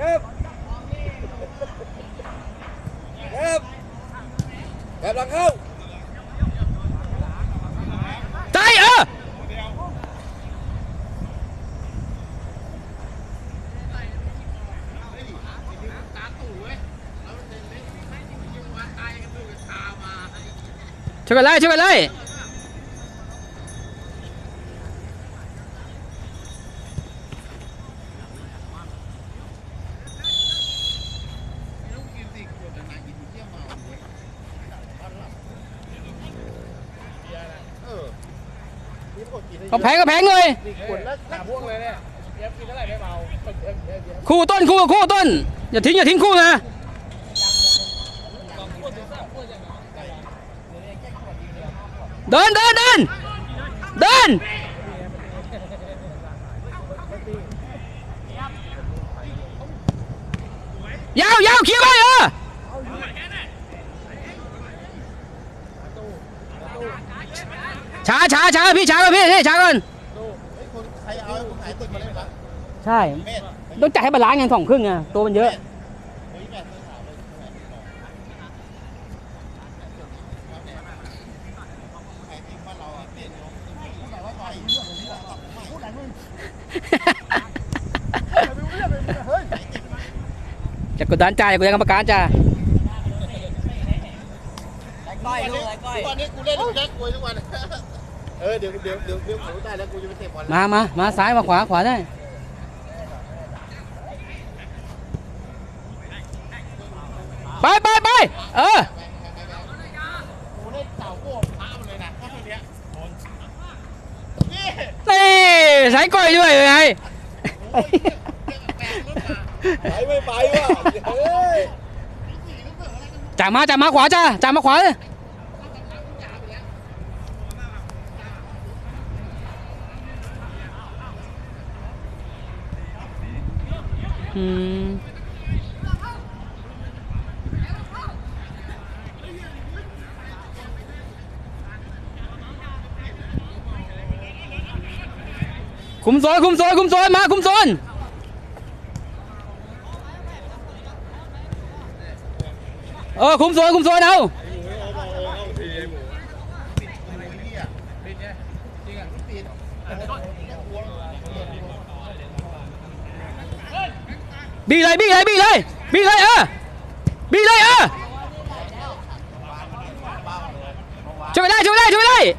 Đẹp. Đẹp. Đẹp đằng không? Tay à. Chơi lại, chơi lại. าเย็บเย็บเย็บเย็บ คู่ต้นคู่คู่ต้น อย่าทิ้งอย่าทิ้งคู่นะ เดินเดินเดินเดินยาวยาวเคลียร์ไปเออ ช้าช้าช้าพี่ช้าก่อนพี่นี่ช้าก่อนใครเอาหายตึกมาเล่นปะใช่เมธต้องจ่ายให้บาลานซ์ไงสองครึ่งไงตัวมันเยอะเฮ้ยแม่ซื้อถามเลยใครทีมบ้านเราอะเปลี่ยนแต่ว่าใครเรื่องนี้ตัดไม่พูดอะไรมึงเฮ้ยจะกดดันจ่ายกดดันกรรมการจ่าก้อยลูกก้อยทุกวันนี้กูเล่นแจ็คกวยทุกวัน เออเดี๋ยวเดี๋ยวเดี๋ยวเดี๋ยวกูได้แล้วกูจะไปเตะบอลมามามาซ้ายมาขวาขวาได้ ไปไปไปเออ กูเล่นเสาโก้พามันเลยนะแค่เนี้ยนี่นี่สายก้อยด้วยไง ไปไม่ไปวะเฮ้ย จ่ามาจ่ามาขวาจ้าจ่ามาขวาเลย อืมคุมโซนคุมโซนคุมโซนมาคุมโซนเออคุมโซนคุมโซนเอา bị lấy bị lấy bị lấy. Bị lấy à bị lấy à chuẩn bị đây chuẩn bị đây chuẩn bị đây